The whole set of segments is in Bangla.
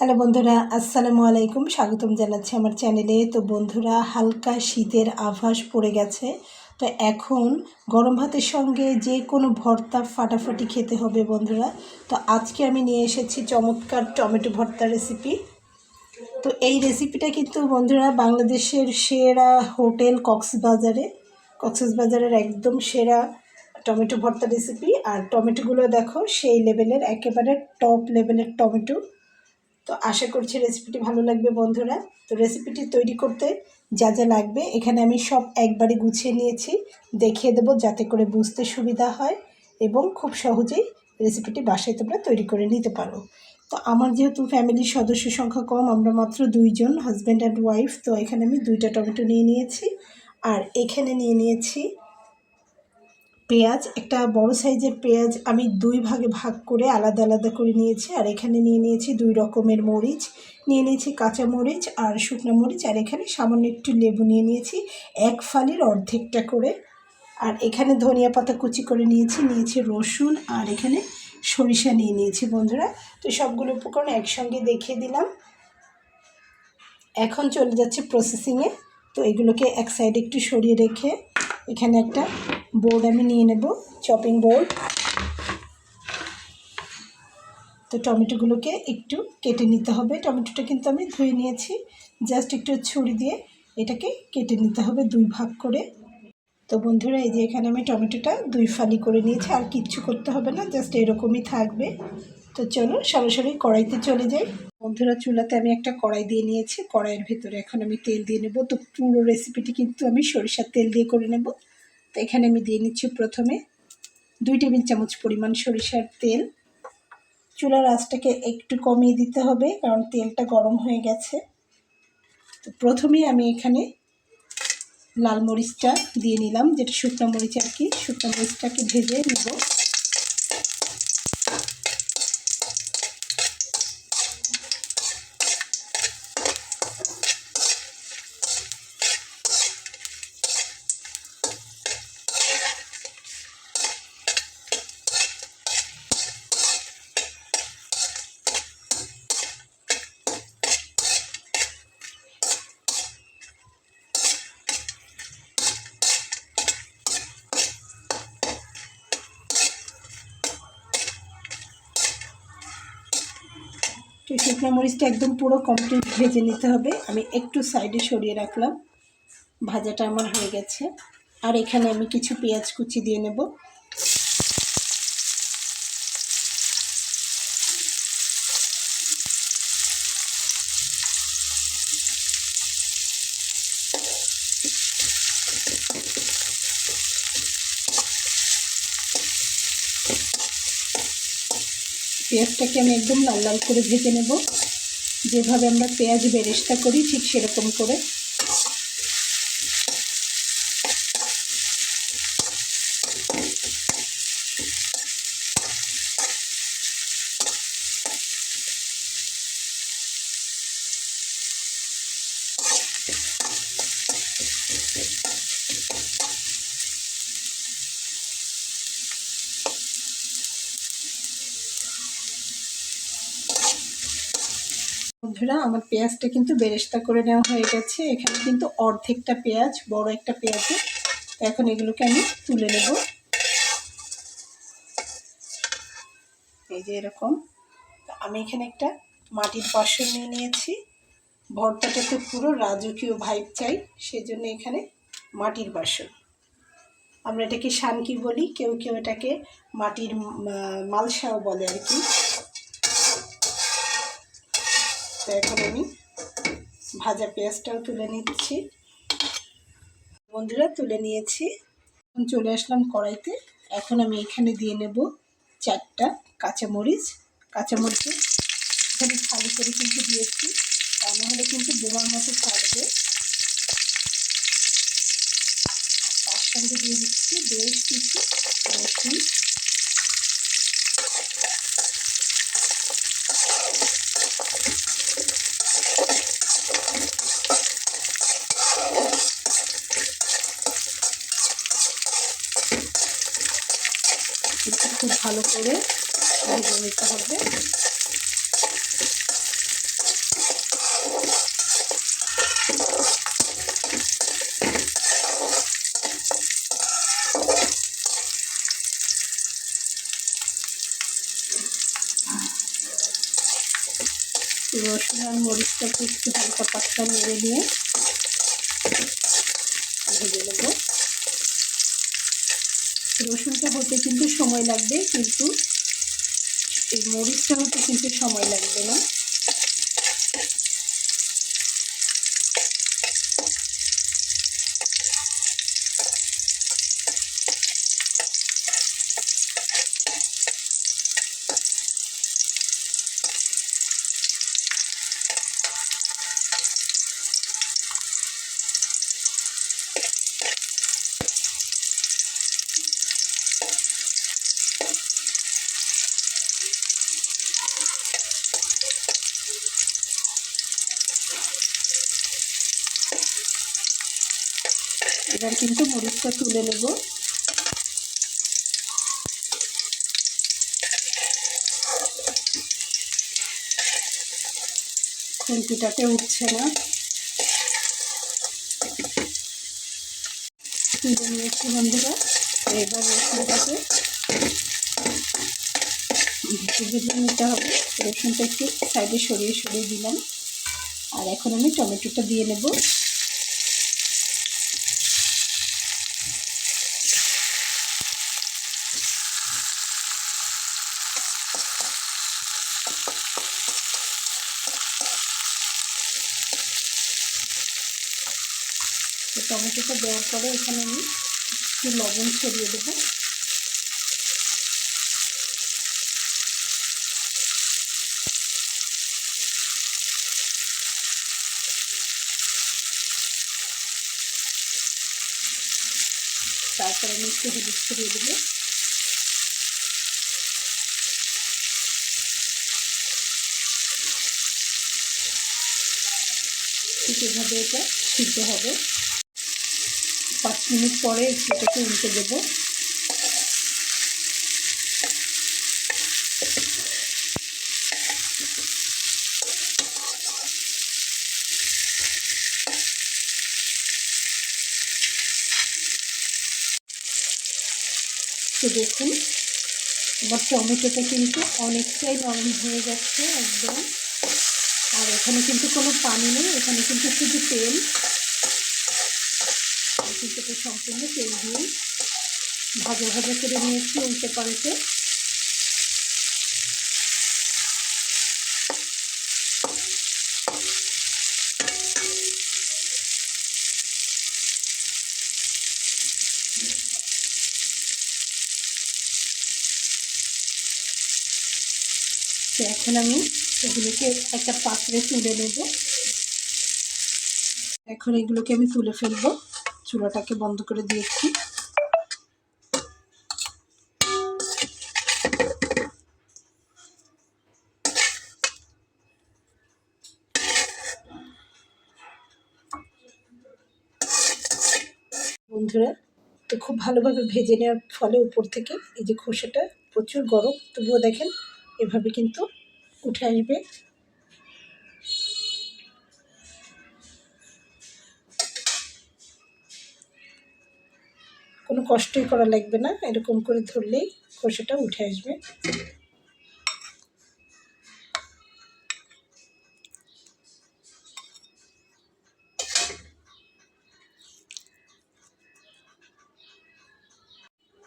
হ্যালো বন্ধুরা, আসসালামু আলাইকুম। স্বাগতম জানাচ্ছি আমার চ্যানেলে। তো বন্ধুরা, হালকা শীতের আভাস পড়ে গেছে। তো এখন গরম ভাতের সঙ্গে যে কোনো ভর্তা ফাটাফাটি খেতে হবে বন্ধুরা। তো আজকে আমি নিয়ে এসেছি চমৎকার টমেটো ভর্তা রেসিপি তো এই রেসিপিটা কিন্তু বন্ধুরা বাংলাদেশের সেরা হোটেল কক্সবাজারে। কক্সবাজারের একদম সেরা টমেটো ভর্তা রেসিপি আর টমেটোগুলো দেখো, সেই লেভেলের একেবারে টপ লেভেলের টমেটো। তো আশা করছি রেসিপিটি ভালো লাগবে বন্ধুরা। তো রেসিপিটি তৈরি করতে যা যা লাগবে, এখানে আমি সব একবারে গুছিয়ে নিয়েছি। দেখিয়ে দেবো যাতে করে বুঝতে সুবিধা হয় এবং খুব সহজেই রেসিপিটি বাসায় তোমরা তৈরি করে নিতে পারো। তো আমার যেহেতু ফ্যামিলির সদস্য সংখ্যা কম, আমরা মাত্র দুইজন হাজব্যান্ড অ্যান্ড ওয়াইফ তো এখানে আমি দুইটা টমেটো নিয়ে নিয়েছি। আর এখানে নিয়ে নিয়েছি পেঁয়াজ, একটা বড় সাইজের পেঁয়াজ আমি দুই ভাগে ভাগ করে আলাদা আলাদা করে নিয়েছি। আর এখানে নিয়ে নিয়েছি দুই রকমের মরিচ, নিয়ে নিয়েছি কাঁচা মরিচ আর শুকনো মরিচ। আর এখানে সামান্য একটু লেবু নিয়ে নিয়েছি, এক ফালির অর্ধেকটা করে। আর এখানে ধনিয়া পাতা কুচি করে নিয়েছি নিয়েছি রসুন আর এখানে সরিষা নিয়ে নিয়েছি বন্ধুরা। তো সবগুলো উপকরণ একসঙ্গে দেখিয়ে দিলাম। এখন চলে যাচ্ছে প্রসেসিংয়ে তো এগুলোকে এক সাইডে একটু সরিয়ে রেখে এখানে একটা বোর্ড আমি নিয়ে নেব চপিং বোর্ড তো টমেটোগুলোকে একটু কেটে নিতে হবে। টমেটোটা কিন্তু আমি ধুয়ে নিয়েছি জাস্ট একটু ছুরি দিয়ে এটাকে কেটে নিতে হবে দুই ভাগ করে। তো বন্ধুরা, এই যে এখানে আমি টমেটোটা দুই ফালি করে নিয়েছি, আর কিচ্ছু করতে হবে না জাস্ট এরকমই থাকবে। তো চলো সরাসরি কড়াইতে চলে যাই। বন্ধুরা, চুলাতে আমি একটা কড়াই দিয়ে নিয়েছি। কড়াইয়ের ভেতরে এখন আমি তেল দিয়ে নেব। তো পুরো রেসিপিটি কিন্তু আমি সরিষার তেল দিয়ে করে নেব। তো এখানে আমি দিয়ে নিচ্ছি প্রথমে দুই টেবিল চামচ পরিমাণ সরিষার তেল। চুলার আঁচটাকে একটু কমিয়ে দিতে হবে কারণ তেলটা গরম হয়ে গেছে। তো প্রথমেই আমি এখানে লাল মরিচটা দিয়ে নিলাম, যেটা শুকনো মরিচ আর কি। শুকনো মরিচটাকে ভেজে নেব। শুকনো মরিচটা একদম পুরো কমপ্লিট ভেজে নিতে হবে। আমি একটু সাইডে সরিয়ে রাখলাম। ভাজাটা আমার হয়ে গেছে। আর এখানে আমি কিছু পেঁয়াজ কুচি দিয়ে নেব। পেঁয়াজটাকে আমি একদম লাল লাল করে ভেজে নেব। যেভাবে আমরা পেঁয়াজ বেরেস্তা করি ঠিক সেরকম করে। বন্ধুরা, আমার পেঁয়াজটা কিন্তু বেরেস্তা করে নেওয়া হয়ে গেছে। এখানে কিন্তু অর্ধেকটা পেঁয়াজ, বড় একটা পেঁয়াজে এখন এগুলোকে আমি তুলে নেব। এই যে এরকম। আমি এখানে একটা মাটির বাসন নিয়ে নিয়েছি। ভর্তাটাতে পুরো রাজকীয় ভাইব চাই, সেজন্য এখানে মাটির বাসন। আমরা এটাকে শানকি বলি, কেউ কেউ এটাকে মাটির মালসাও বলে আর কি। তো এখন আমি ভাজা পেঁয়াজটাও তুলে নিচ্ছি। বন্ধুরা, তুলে নিয়েছি। এখন চলে আসলাম কড়াইতে। এখন আমি এখানে দিয়ে নেব চারটা কাঁচামরিচ। কাঁচামরিচে এখানে খালি করে কিন্তু দিয়েছি, তা নাহলে কিন্তু বোমার মতো থাকবে। তার সঙ্গে দিয়ে দিচ্ছি বেশ কিছু রসুন। খুব ভালো করে ভেজে নিতে হবে। রসুন আর একটু হালকা পাতলা নেড়ে নিয়ে ভেজে নেব রসুনটা হতে কিন্তু সময় লাগবে কিন্তু এই মরিচটা হতে কিন্তু সময় লাগবে না। এবার কিন্তু মরিচটা তুলে নেব। খুন্তিটাতে উঠছে না। তুলে নিয়েছি বন্ধুরা। এবার রসুনটাকে ভেজে নিতে হবে। রসুনটা একটু সাইডে সরিয়ে সরিয়ে দিলাম। আর এখন আমি টমেটোটা দিয়ে নেব। তো টমেটোটা দেওয়ার পরে এখানে আমি একটু লবণ ছড়িয়ে দেবো। তারপরে আমি একটু হলুদ ছড়িয়ে দেবো। ঠিক এভাবে এটা সিদ্ধ হবে। মিনিট পরে এটাকে উল্টে দেবো। তো দেখুন, আমার টমেটোটা কিন্তু অনেকটাই নরম হয়ে যাচ্ছে একদম। আর এখানে কিন্তু কোনো পানি নেই, এখানে কিন্তু শুধু তেল। কিন্তু সম্পূর্ণ তেল দিয়ে ভাজা ভাজা করে নিয়েছি উল্টে পাল্টে। তো এখন আমি এগুলোকে একটা পাত্রে তুলে নেব। এখন এগুলোকে আমি তুলে ফেলব। চুলাটাকে বন্ধ করে দিয়েছি। বন্ধুরা, তো খুব ভালোভাবে ভেজে নেওয়ার ফলে উপর থেকে এই যে খোসাটা প্রচুর গরম। তবুও দেখেন, এভাবে কিন্তু উঠে আসবে। কোনো কষ্টই করা লাগবে না, এরকম করে ধরলেই খোসাটা উঠে আসবে।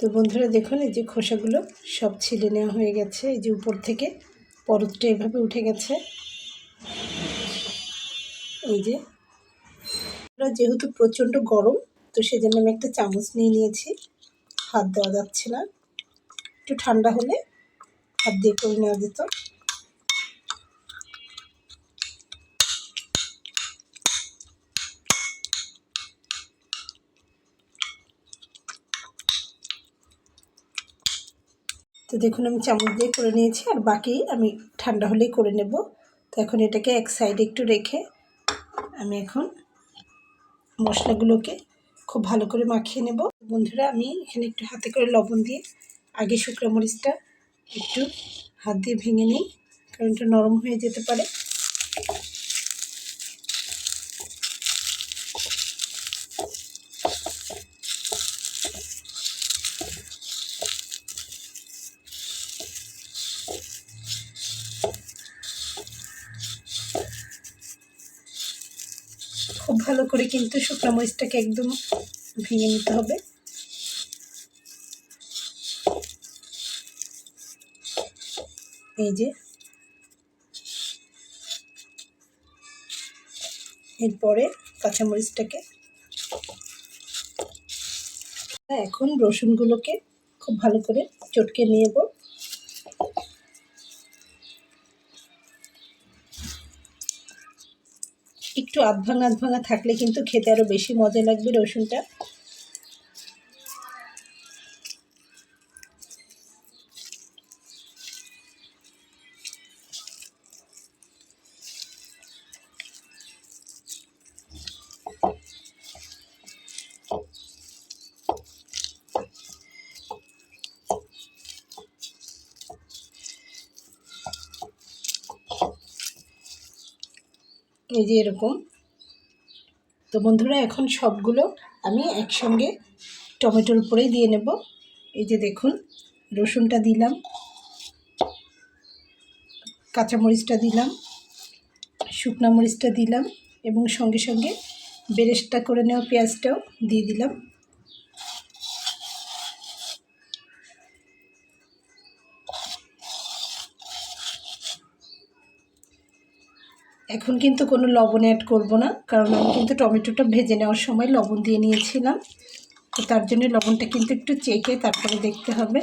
তো বন্ধুরা দেখুন, এই যে খোসাগুলো সব ছিলে নেওয়া হয়ে গেছে, এই যে উপর থেকে পরতটা এভাবে উঠে গেছে। এই যে যেহেতু প্রচণ্ড গরম তো সেজন্য আমি একটা চামচ নিয়ে নিয়েছি। হাত দেওয়া যাচ্ছে না। একটু ঠান্ডা হলে হাত দিয়ে করে নেওয়া যেত। তো দেখুন, আমি চামচ দিয়ে করে নিয়েছি আর বাকি আমি ঠান্ডা হলেই করে নেব। তো এখন এটাকে এক সাইডে একটু রেখে আমি এখন মশলাগুলোকে খুব ভালো করে মাখিয়ে নেব। বন্ধুরা, আমি এখানে একটু হাতে করে লবণ দিয়ে আগে শুকনো মরিচটা একটু হাত দিয়ে ভেঙে নিই কারণটা নরম হয়ে যেতে পারে খুব ভালো করে কিন্তু শুকনো মরিচটাকে একদম ভেঙে নিতে হবে। এই যে। এরপরে কাঁচামরিচটাকে এখন রসুনগুলোকে খুব ভালো করে চটকে নেব। একটু আধ ভাঙা আধ ভাঙা থাকলে কিন্তু খেতে আরও বেশি মজা লাগবে রসুনটা। এই যে এরকম। তো বন্ধুরা, এখন সবগুলো আমি একসঙ্গে টমেটোর উপরেই দিয়ে নেব। এই যে দেখুন, রসুনটা দিলাম, কাঁচামরিচটা দিলাম, শুকনো মরিচটা দিলাম এবং সঙ্গে সঙ্গে বেরেস্তা করে নেওয়া পেঁয়াজটাও দিয়ে দিলাম। এখন কিন্তু কোনো লবণ অ্যাড করব না, কারণ আমি কিন্তু টমেটোটা ভেজে নেওয়ার সময় লবণ দিয়ে নিয়েছিলাম। তো তার জন্য লবণটা কিন্তু একটু চেকে, তারপরে দেখতে হবে।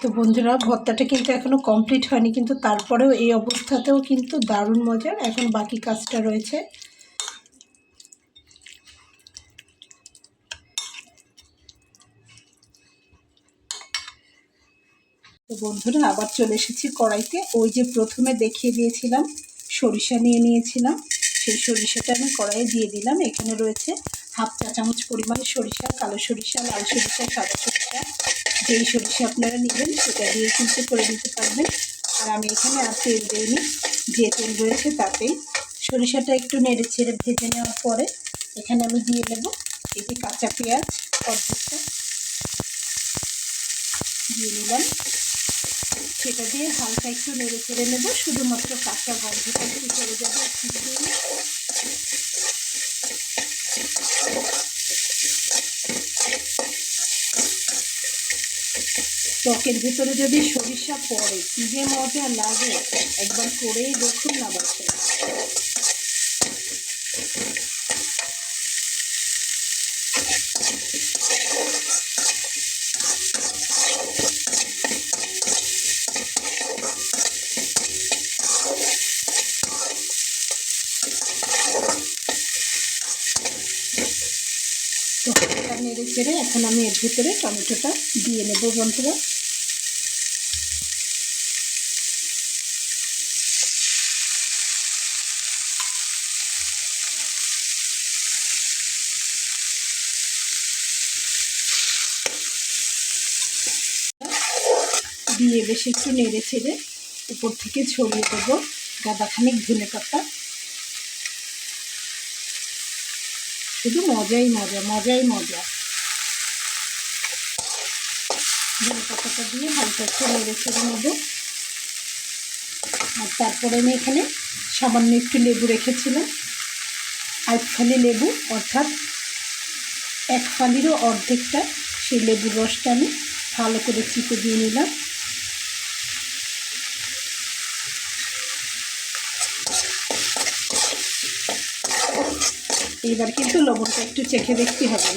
তো বন্ধুরা, ভর্তাটা কিন্তু এখনও কমপ্লিট হয়নি, কিন্তু তারপরেও এই অবস্থাতেও কিন্তু দারুণ মজার। এখন বাকি কাজটা রয়েছে। বন্ধুরা, আবার চলে এসেছি কড়াইতে। ওই যে প্রথমে দেখিয়ে দিয়েছিলাম, সরিষা নিয়ে নিয়েছিলাম। সেই সরিষাটা আমি কড়াইয়ে দিয়ে দিলাম। এখানে রয়েছে হাফ চা চামচ পরিমাণে সরিষা, কালো সরিষা, লাল সরিষা, সাদা সরিষা। যেই সরিষা আপনারা নেবেন, সেটা দিয়ে কিন্তু করে দিতে পারবেন। আর আমি এখানে আর তেল দিইনি। যে তেল রয়েছে তাতেই সরিষাটা একটু নেড়ে ছেড়ে ভেজে নেওয়ার পরে এখানে আমি দিয়ে নেব এই যে কাঁচা পেঁয়াজ, অর্ধেকটা। দিয়ে নিলাম সেটা দিয়ে হালকা একটু নেড়ে চেড়ে নেব, শুধুমাত্র কাঁচা গন্ধটা একটু চলে যাবে টকের ভিতরে যদি সরিষা পড়ে, কী যে মজা লাগে, একবার করেই দেখুন না বাচ্চা তো হালকা নেড়ে চেড়ে এখন আমি এর ভিতরে টমেটোটা দিয়ে নেব বন্ধুরা। দিয়ে বেশ একটু নেড়ে ছেড়ে উপর থেকে ছড়িয়ে দেবো গাদাখানিক ধনে পাতা। শুধু মজাই মজা মজাই মজা। ধনে পাতাটা দিয়ে হালকা একটু নেড়ে ছেড়ে নেব। আর তারপরে আমি এখানে সামান্য একটু লেবু রেখেছিলাম। এক ফালি লেবু, অর্থাৎ এক ফালিরও অর্ধেকটা সেই লেবুর রসটা আমি ভালো করে চিপে দিয়ে নিলাম। এবার কিন্তু লবণটা একটু চেখে দেখতে হবে।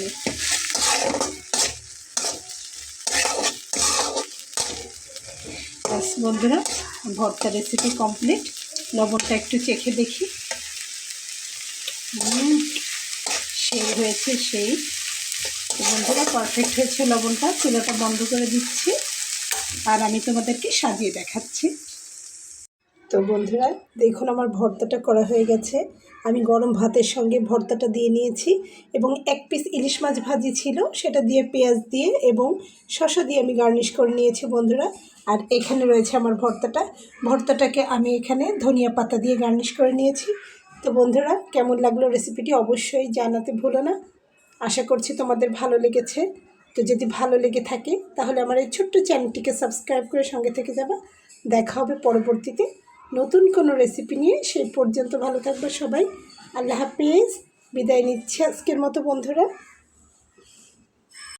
বাস বন্ধুরা, ভর্তা রেসিপি কমপ্লিট লবণটা একটু চেখে দেখি। সেই হয়েছে সেই। বন্ধুরা পারফেক্ট হয়েছে লবণটা। চুলাটা বন্ধ করে দিচ্ছি। আর আমি তোমাদেরকে সাজিয়ে দেখাচ্ছি। তো বন্ধুরা, দেখুন আমার ভর্তাটা করা হয়ে গেছে। আমি গরম ভাতের সঙ্গে ভর্তাটা দিয়ে নিয়েছি এবং এক পিস ইলিশ মাছ ভাজি ছিল, সেটা দিয়ে পেঁয়াজ দিয়ে এবং শসা দিয়ে আমি গার্নিশ করে নিয়েছি বন্ধুরা। আর এখানে রয়েছে আমার ভর্তাটা। ভর্তাটাকে আমি এখানে ধনিয়া পাতা দিয়ে গার্নিশ করে নিয়েছি। তো বন্ধুরা, কেমন লাগল রেসিপিটি অবশ্যই জানাতে ভুলো না। আশা করছি তোমাদের ভালো লেগেছে। তো যদি ভালো লেগে থাকে, তাহলে আমার এই ছোট্ট চ্যানেলটিকে সাবস্ক্রাইব করে সঙ্গে থেকে যাবা। দেখা হবে পরবর্তীতে। নতুন কোনো রেসিপি নিয়ে সেই পর্যন্ত ভালো থাকবে সবাই। আল্লাহ হাফিজ। বিদায় নিচ্ছি আজকের মতো বন্ধুরা।